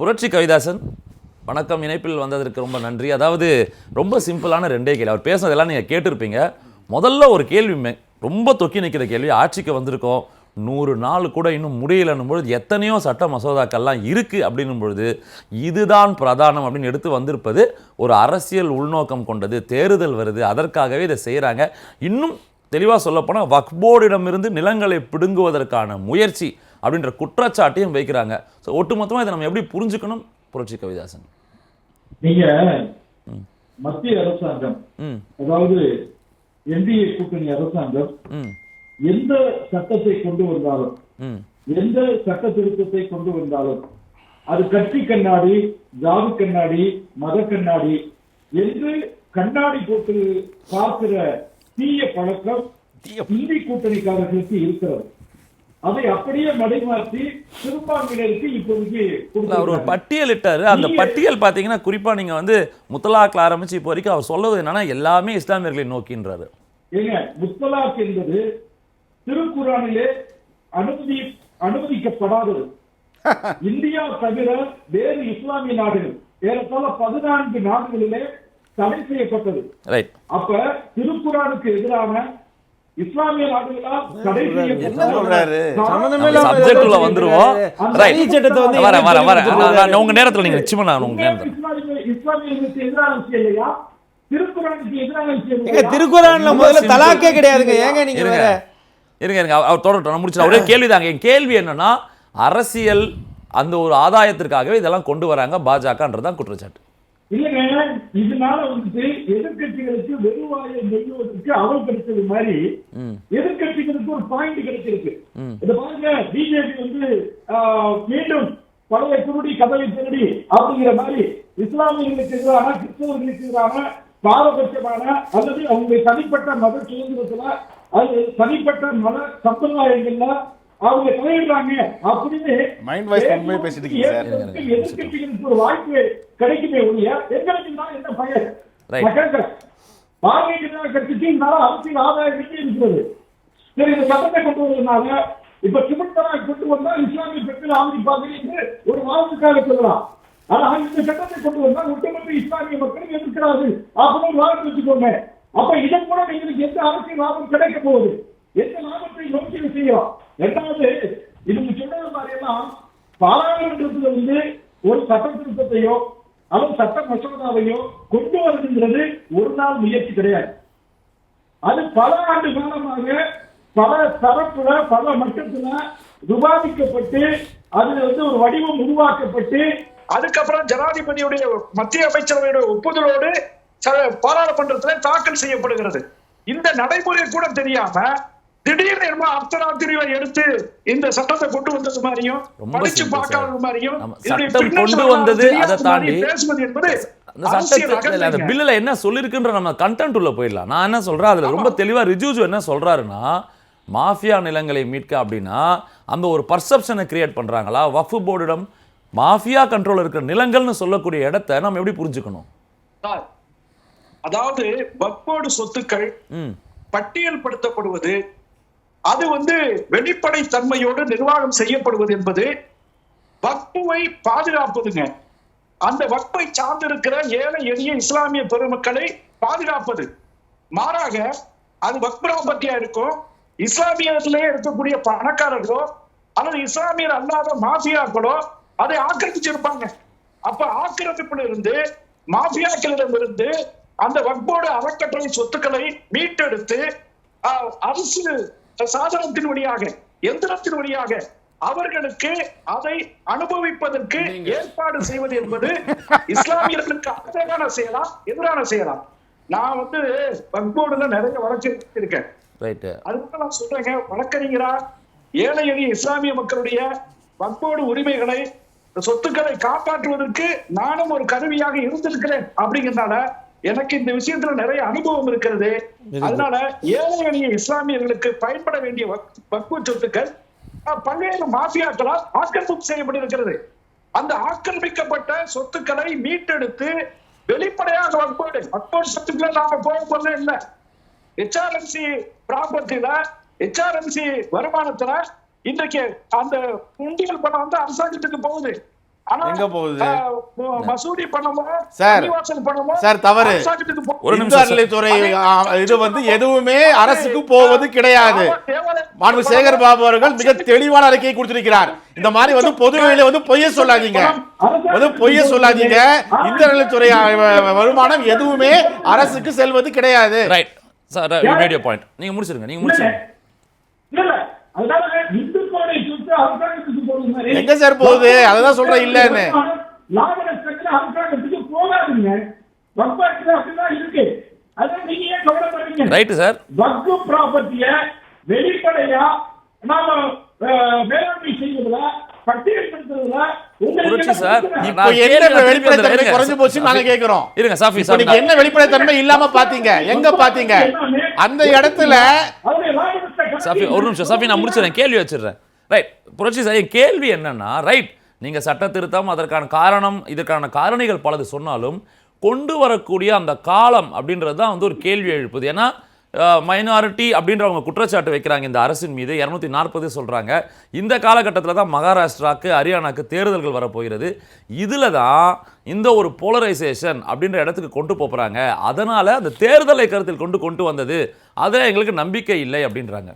புரட்சி கவிதாசன் வணக்கம். இணைப்பில் வந்ததற்கு ரொம்ப நன்றி. அதாவது ரொம்ப சிம்பிளான ரெண்டே கேள்வி. அவர் பேசுனதெல்லாம் நீங்கள் கேட்டிருப்பீங்க. முதல்ல ஒரு கேள்வி ரொம்ப தொக்கி நிற்கிற கேள்வி ஆட்சிக்கு வந்திருக்கோம். நூறு நாள் கூட இன்னும் முடியலன்னும் பொழுது எத்தனையோ சட்ட மசோதாக்கள்லாம் இருக்குது அப்படின்னும் பொழுது இதுதான் பிரதானம் அப்படின்னு எடுத்து வந்திருப்பது ஒரு அரசியல் உள்நோக்கம் கொண்டது தேர்தல் வருது அதற்காகவே இதை செய்கிறாங்க இன்னும் தெளிவாக சொல்லப்போனால் வக்போர்டிடமிருந்து போர்டிடமிருந்து நிலங்களை பிடுங்குவதற்கான முயற்சி அப்படின்ற குற்றச்சாட்டையும் வைக்கிறாங்க. ஸோ ஒட்டுமொத்தமாக இதை நம்ம எப்படி புரிஞ்சுக்கணும்? புரட்சி கவிதாசன். நீங்க மத்திய அரசாங்கம் அதாவது என்டிஏ கூட்டணி அரசாங்கம் எந்த சட்டத்தை கொண்டு வந்தாலும் எந்த சட்ட திருத்தத்தை கொண்டு வந்தாலும் அது கட்சி கண்ணாடி ஜாதி கண்ணாடி மத கண்ணாடி என்று கண்ணாடி போட்டு பார்க்கிற தீய பழக்கம் இந்தி கூட்டணிக்காரர்களுக்கு இருக்கிறது. அதை அப்படியே மடைமாற்றி சிறுபான்மையினருக்கு இப்போதைக்கு அவர் ஒரு. பட்டியலிட்டாரு அந்த பட்டியல் பார்த்தீங்கன்னா குறிப்பாக நீங்கள் வந்து முத்தலாக்கில் ஆரம்பிச்சு இப்போ வரைக்கும் அவர் சொல்வது என்னன்னா எல்லாமே இஸ்லாமியர்களை நோக்கின்றாரு. ஏங்க முத்தலாக் என்பது திருக்குறானிலே அனுமதி அனுமதிக்கப்படாதது. இந்தியா தவிர வேறு இஸ்லாமிய நாடுகள் ஏறத்தாழ பதினான்கு நாடுகளிலே தடை செய்யப்பட்டது. அப்ப திருக்குறானுக்கு எதிரான உங்க நேரத்துல நீங்க நிச்சயமா நான் உங்க நேரத்தில்? திருக்குறான்ல முதல்ல. தலாக்கே கிடையாதுங்க. ஏங்க நீங்க இருங்க இருங்க இருங்க. அவர் தொடரட்டும் நான் முடிச்சு ஒரே கேள்விதாங்க. என் கேள்வி என்னன்னா அரசியல் அந்த ஒரு ஆதாயத்திற்காகவே இதெல்லாம் கொண்டு வராங்க பாஜகன்றதான் குற்றச்சாட்டு. இல்லைங்க இதனால வந்துட்டு எதிர்க்கட்சிகளுக்கு வெறுவாயை நெய்வதற்கு அவல் கிடைச்சது மாதிரி ம் எதிர்க்கட்சிகளுக்கு ஒரு பாயிண்ட் கிடைச்சிருக்கு. இத பாருங்க பிஜேபி வந்து மீண்டும் பழைய திருடி கதவை திருடி அப்படிங்கிற மாதிரி இஸ்லாமியர்களுக்கு எதிரான கிறிஸ்தவர்களுக்கு எதிரான பாரபட்சமான அல்லது அவங்க தனிப்பட்ட மத சுதந்திரத்துல அது தனிப்பட்ட மத சம்பிரதாயங்கள்ல அவங்க தலையிடுறாங்க அப்படின்னு Mind voice உண்மையை பேசிட்டு இருக்கீங்க சார். ஏற்பதற்கு எதிர்க்கட்சிகளுக்கு ஒரு வாய்ப்பு கிடைக்குமே ஒழிய எங்களுக்கு தான் என்ன பயன்? பாரதிய ஜனதா கட்சிக்கு இதனால அரசியல் ஆதாயம் இருக்கிறது சரி இந்த சட்டத்தை கொண்டு வருவதனால இப்ப சிமந்தரா கொண்டு வந்தா இஸ்லாமிய பெண்கள் ஆதரிப்பாங்க என்று ஒரு வாதத்துக்காக சொல்லலாம். ஆனா இந்த சட்டத்தை கொண்டு வந்தா ஒட்டுமொத்த இஸ்லாமிய மக்களும் எதிர்க்கிறார்கள். அப்படின்னு ஒரு வாதம் வச்சுக்கோங்க. அப்ப இதன் மூலம் எங்களுக்கு எந்த அரசியல் லாபம் கிடைக்க போகுது? எந்த லாபத்தை நோக்கி செய்யலாம். ரெண்டாவது இதுக்கு சொன்னது மாதிரி எல்லாம் பாராளுமன்றத்துல வந்து ஒரு சட்ட திருத்தத்தையோ அல்லது சட்ட மசோதாவையோ கொண்டு வருதுங்கிறது ஒரு நாள் முயற்சி கிடையாது. அது பல ஆண்டு காலமாக பல தரப்புல பல மட்டத்துல விவாதிக்கப்பட்டு அதுல வந்து ஒரு வடிவம் உருவாக்கப்பட்டு அதுக்கப்புறம் ஜனாதிபதியுடைய மத்திய அமைச்சரவையுடைய ஒப்புதலோடு ச- பாராளுமன்றத்துல தாக்கல் செய்யப்படுகிறது. இந்த நடைமுறை கூட தெரியாம திடீர்னு என்னமோ அர்த்தராத்திரியை எடுத்து இந்த சட்டத்தை கொண்டு வந்தது மாதிரியும் படிச்சு பார்க்காத. மாதிரியும் கொண்டு வந்தது, அதை தாண்டி பேசுவது என்பது அந்த. பில்லுல என்ன சொல்லிருக்குன்ற நம்ம கண்டென்ட் உள்ள போயிடலாம். நான் என்ன சொல்றேன்? அதுல ரொம்ப தெளிவா ரிஜுஜு என்ன சொல்றாருன்னா மாஃபியா நிலங்களை மீட்க அப்படின்னா அந்த ஒரு பர்செப்ஷனை கிரியேட் பண்றாங்களா? வஃப் போர்டிடம் மாஃபியா கண்ட்ரோல் இருக்கிற நிலங்கள்னு சொல்லக்கூடிய இடத்த நம்ம எப்படி புரிஞ்சுக்கணும்? அதாவது வக்போடு சொத்துக்கள் பட்டியல் படுத்தப்படுவது அது வந்து வெளிப்படை தன்மையோடு நிர்வாகம் செய்யப்படுவது என்பது வக்புவை பாதுகாப்பதுங்க. அந்த வக்பை சார்ந்திருக்கிற ஏழை எளிய இஸ்லாமிய பெருமக்களை பாதுகாப்பது. மாறாக அது வக்பராபத்தியா இருக்கும் இஸ்லாமியர்களே இருக்கக்கூடிய பணக்காரர்களோ அல்லது இஸ்லாமியர் அல்லாத மாஃபியாக்களோ அதை ஆக்கிரமிச்சிருப்பாங்க. அப்ப ஆக்கிரமிப்புல இருந்து மாஃபியாக்களிடம் இருந்து அந்த வக்போடு அறக்கட்டளை சொத்துக்களை மீட்டெடுத்து அரசு சாதனத்தின் வழியாக எந்திரத்தின் வழியாக அவர்களுக்கு அதை அனுபவிப்பதற்கு ஏற்பாடு செய்வது என்பது இஸ்லாமியர்களுக்கு ஆதரவான செயலா எதிரான செயலா? நான் வந்து வக்போர்டுல நிறைய வழக்கு இருக்கேன் அதுக்கு நான் சொல்றேங்க வழக்கறிஞரா ஏழை எளிய இஸ்லாமிய மக்களுடைய வக்போடு உரிமைகளை சொத்துக்களை காப்பாற்றுவதற்கு நானும் ஒரு கருவியாக இருந்திருக்கிறேன் அப்படிங்கிறதுனால எனக்கு இந்த விஷயத்துல நிறைய அனுபவம் இருக்கிறது. அதனால ஏழை எளிய இஸ்லாமியர்களுக்கு பயன்பட வேண்டிய வக்பு சொத்துக்கள் பல்வேறு மாஃபியாக்களால் ஆக்கிரமிப்பு செய்யப்பட்டிருக்கிறது. அந்த ஆக்கிரமிக்கப்பட்ட சொத்துக்களை மீட்டெடுத்து வெளிப்படையாக வக்போடு வக்போடு சொத்துக்களை நாம போக போறது இல்லை. ஹெச்ஆர்என்சி ப்ராப்பர்ட்டில ஹெச்ஆர்என்சி வருமானத்துல இன்றைக்கு அந்த உண்டியல் பணம் வந்து அரசாங்கத்துக்கு போகுது. எங்க போகுது? மசூதி சார், சார், தவறு. ஒரு. அறநிலைத்துறை இது வந்து எதுவுமே அரசுக்கு போவது கிடையாது. மாண்பு சேகர் பாபு அவர்கள் மிக தெளிவான அறிக்கையை கொடுத்திருக்கிறார். இந்த மாதிரி வந்து பொது வெளியில வந்து பொய்ய சொல்லாதீங்க. வந்து பொய்ய சொல்லாதீங்க. இந்த வ- வருமானம் எதுவுமே அரசுக்கு செல்வது கிடையாது. ரைட் சார் ரேடியோ பாயிண்ட் நீங்க முடிச்சிருங்க நீங்க முடிச்சிருங்க. எங்க சார் போகுது? அததான் சொல்றேன் இல்லன்னு. ரைட்டு சார் வக்கு ப்ராப்பர்ட்டிய வெளிப்படையா நாம மேலாண்மை செய்வதுல இருங்க சாஃபி இப்போ சார் நீங்க என்ன வெளிப்படைத்தன்மை இல்லாம பாத்தீங்க? எங்க பாத்தீங்க? அந்த இடத்துல சஃபி ஒரு நிமிஷம் சஃபி நான் முடிச்சிடுறேன். கேள்வி வச்சிடுறேன். ரைட் புரட்சி சார் என் கேள்வி என்னன்னா ரைட் நீங்கள் சட்ட திருத்தம் அதற்கான காரணம் இதற்கான காரணிகள் பலது சொன்னாலும் கொண்டு வரக்கூடிய அந்த காலம் அப்படின்றது தான் வந்து ஒரு கேள்வி எழுப்புது. ஏன்னா மைனாரிட்டி அப்படின்றவங்க குற்றச்சாட்டு வைக்கிறாங்க. இந்த அரசின் மீது இரநூத்தி நாற்பது சொல்கிறாங்க இந்த காலகட்டத்தில் தான் மகாராஷ்டிராக்கு ஹரியானாக்கு தேர்தல்கள் வரப்போகிறது. இதில் தான் இந்த ஒரு போலரைசேஷன் அப்படின்ற இடத்துக்கு கொண்டு போகிறாங்க அதனால் அந்த தேர்தலை கருத்தில் கொண்டு கொண்டு வந்தது. அதில் எங்களுக்கு நம்பிக்கை இல்லை அப்படின்றாங்க.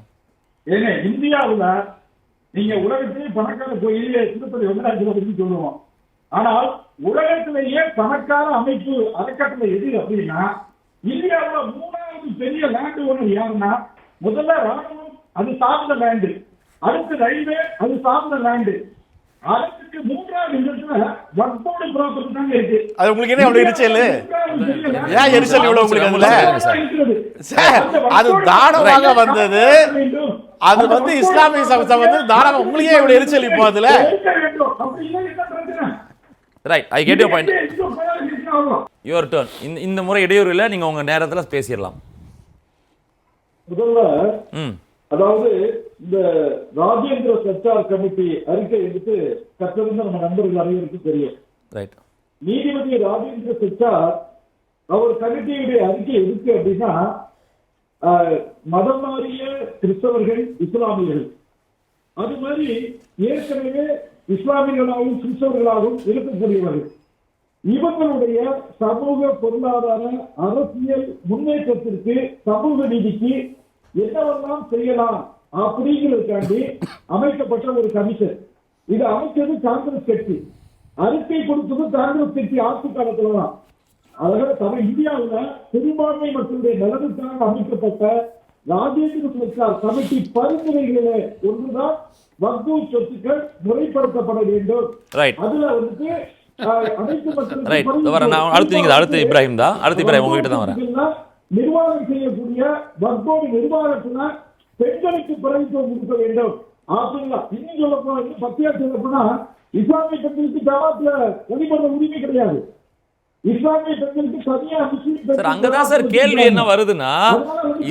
ஏங்க இந்தியாவுல நீங்க உலகத்திலேயே பணக்கார கோயில் திருப்பதி வெங்கடாஜல பத்தி சொல்லுவோம். ஆனால் உலகத்திலேயே பணக்கார அமைப்பு அறக்கட்டளை எது அப்படின்னா இந்தியாவுல மூணாவது பெரிய லேண்ட் ஓனர் யாருன்னா முதல்ல ராணுவம் அது சார்ந்த லேண்டு அடுத்து ரயில்வே அது சார்ந்த லேண்டு அதுக்கு மூன்றாவது இடத்துல வக்போர்டு ப்ராப்பர்ட்டி தாங்க இருக்கு. அது உங்களுக்கு என்ன அவ்வளவு எரிச்சல். ஏன் எரிச்சல் இவ்வளவு உங்களுக்கு அதுல. சார், அது தானமாக வந்தது. அது வந்து இஸ்லாமிய சமஸ்தா வந்து தாராளமா உங்களுக்கே இவ்வளவு எரிச்சல் இப்போ அதுல? Right I get you point. Your turn இந்த இந்த முறை இடையூறு இல்லை நீங்கள் உங்கள் நேரத்தில் பேசிடலாம். முதல்ல அதாவது இந்த ராஜேந்திர சச்சார் கமிட்டி அறிக்கை எடுத்து கற்றிருந்த நம்ம நண்பர்கள் அனைவருக்கும் தெரியும். ரைட் நீதிபதி ராஜேந்திர சச்சார் அவர் கமிட்டியுடைய அறிக்கை எதுக்கு அப்படின்னா மதம் மாறிய கிறிஸ்தவர்கள் இஸ்லாமியர்கள். அது மாதிரி ஏற்கனவே இஸ்லாமியர்களாகவும் கிறிஸ்தவர்களாகவும் இருக்கக்கூடியவர்கள். இவங்களுடைய சமூக பொருளாதார அரசியல் முன்னேற்றத்திற்கு சமூக நீதிக்கு என்னவெல்லாம் செய்யலாம் அப்படிங்கிறதுக்காண்டி அமைக்கப்பட்ட ஒரு கமிஷன். இது அமைச்சது காங்கிரஸ் கட்சி. அறிக்கை கொடுத்தது காங்கிரஸ் கட்சி ஆட்சி காலத்துலதான். அதனால தமிழ் இந்தியாவுல பெரும்பான்மை மக்களுடைய நலனுக்காக அமைக்கப்பட்ட ராஜேந்திர பிரசாத் கமிட்டி பரிந்துரைகளில் ஒன்றுதான் வக்பு சொத்துக்கள் முறைப்படுத்தப்பட வேண்டும். அதுல வந்துட்டு மக்களுக்கும் ரைட் வரேன் நான் அடுத்து நீங்கள் அடுத்து இப்ராஹிம் தான். அடுத்து இப்ராஹிம் உங்ககிட்ட தான் வரேன். வக்பு நிர்வாகம் செய்யக்கூடிய வக்போடு நிர்வாகத்துல பெண்களுக்கு பிரதித்துவம் கொடுக்க வேண்டும். அப்படிங்களா இன்னும் சொல்ல போனா இன்னும் பத்தியா சொல்ல போனா இஸ்லாமிய பெண்களுக்கு ஜமாத்துல வழிபடுற உரிமை கிடையாது. சார் அங்கே தான் சார் கேள்வி என்ன வருதுன்னா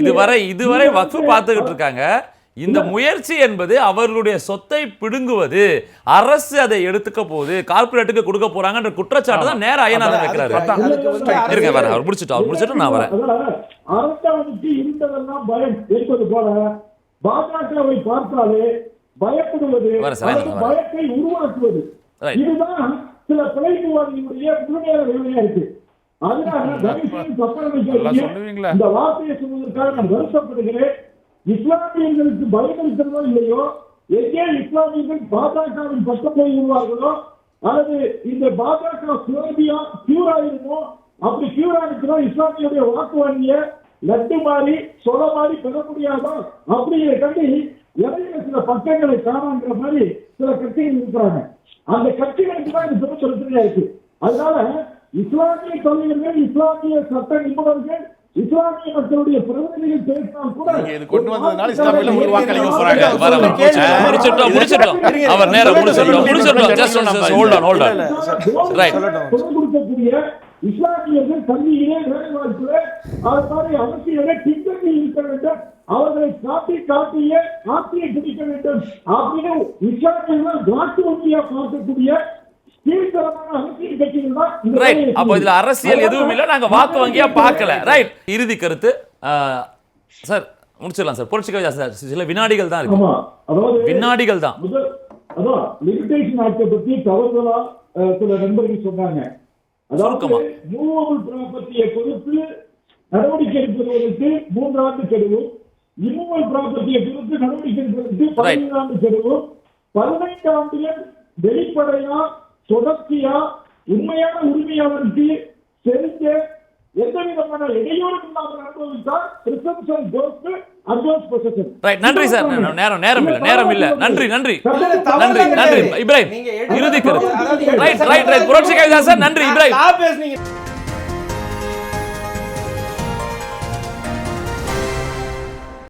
இதுவரை இதுவரை வக்ஃபு பார்த்துக்கிட்டு இருக்காங்க. இந்த முயற்சி என்பது அவர்களுடைய சொத்தை பிடுங்குவது அரசு அதை எடுத்துக்க போகுது கார்ப்பரேட்டுக்கு கொடுக்க போறாங்கன்ற குற்றச்சாட்டு தான் நேர ஐயனாதான் வைக்கிறாரு. இருங்க வரேன் அவர் முடிச்சுட்டு அவர் முடிச்சுட்டு நான் வரேன். அரசாங்கத்துக்கு இருந்ததெல்லாம் பயம். என்பது போல. பாஜகவை பார்த்தாலே பயப்படுவது. பயத்தை உருவாக்குவது. இதுதான் சில பிழைப்புவாதிகளுடைய முழுமையான இருக்கு. அதனால? இந்த வார்த்தையை சொல்வதற்காக நான் வருத்தப்படுகிறேன். இஸ்லாமியர்களுக்கு பயமளிக்கிறதோ இல்லையோ? எங்கே இஸ்லாமியர்கள் பாஜகவின் பக்கம் போய்விடுவார்களோ அல்லது இந்த பாஜக சுரபியா கியூரா இருக்குமோ அப்படி கியூரா இருக்கிறோ இஸ்லாமியுடைய வாக்கு வங்கிய லட்டு மாறி சொல மாறி பெற முடியாதோ அப்படிங்கிற கண்டி இடையில சில பக்கங்களை காணாங்கிற மாதிரி சில கட்சிகள் இருக்கிறாங்க. அந்த கட்சிகளுக்கு தான் இந்த பிரச்சனை இருக்கு. அதனால இஸ்லாமிய தலைவர்கள் இஸ்லாமிய சட்ட நிபுணர்கள் இஸ்லாமிய மக்களுடைய பிரதிநிதிகள் பேசினால் கூட இது கொண்டு வந்ததுனால இஸ்லாமியில ஒரு வாக்களிக்க போறாங்க. வர வர முடிச்சிட்டோம் முடிச்சிட்டோம் அவர் நேரம் முடிச்சிட்டோம் முடிச்சிட்டோம் just hold on hold on Right. குரல் கொடுக்கக்கூடிய இஸ்லாமியர்கள் கல்வியிலே வேலை வாய்ப்பிலே அது மாதிரி அரசியலே பின்னணி இருக்க வேண்டும். அவர்களை காட்டி காட்டியே ஆட்சியை பிடிக்க வேண்டும். அப்படின்னு இஸ்லாமியர்கள் வாக்கு வங்கியா பார்க்கக்கூடிய அப்போ இதுல. அரசியல் எதுவும் இல்லை. நாங்க வாக்கு வங்கியா பார்க்கல. ரைட் இறுதி கருத்து சார் முடிச்சிடலாம் சார். கவிதா சார் சில வினாடிகள் தான் இருக்கு. வினாடிகள் தான். அதான் லிமிடேஷன் ஆக்டை பத்தி தவறுதலா அஹ், சில நண்பர்கள் சொன்னாங்க. அதாவது. மூவபிள் ப்ராப்பர்ட்டியை பொறுத்து நடவடிக்கை எடுப்பதற்கு மூன்று ஆண்டு கெடுவும். இம்மூவல் ப்ராப்பர்ட்டியை பொறுத்து நடவடிக்கை எடுப்பதற்கு பதினைந்து ஆண்டு கெடுவும் பதினைந்து ஆண்டுகள் வெளிப்படையா தொடர்ச்சியா உண்மையான உரிமையாளருக்கு தெரிஞ்ச எந்த விதமான இடையூறும் இல்லாமல் அனுபவித்தால் presumption ghost advance position right நன்றி சார். நேரம் நேரம் இல்ல. நேரம் இல்ல. நன்றி நன்றி. நன்றி. நன்றி. இப்ராஹிம். எடுத்து- இறுதி ரைட் ரைட் ரைட் புரட்சி கவிதா சார் நன்றி இப்ராஹிம்.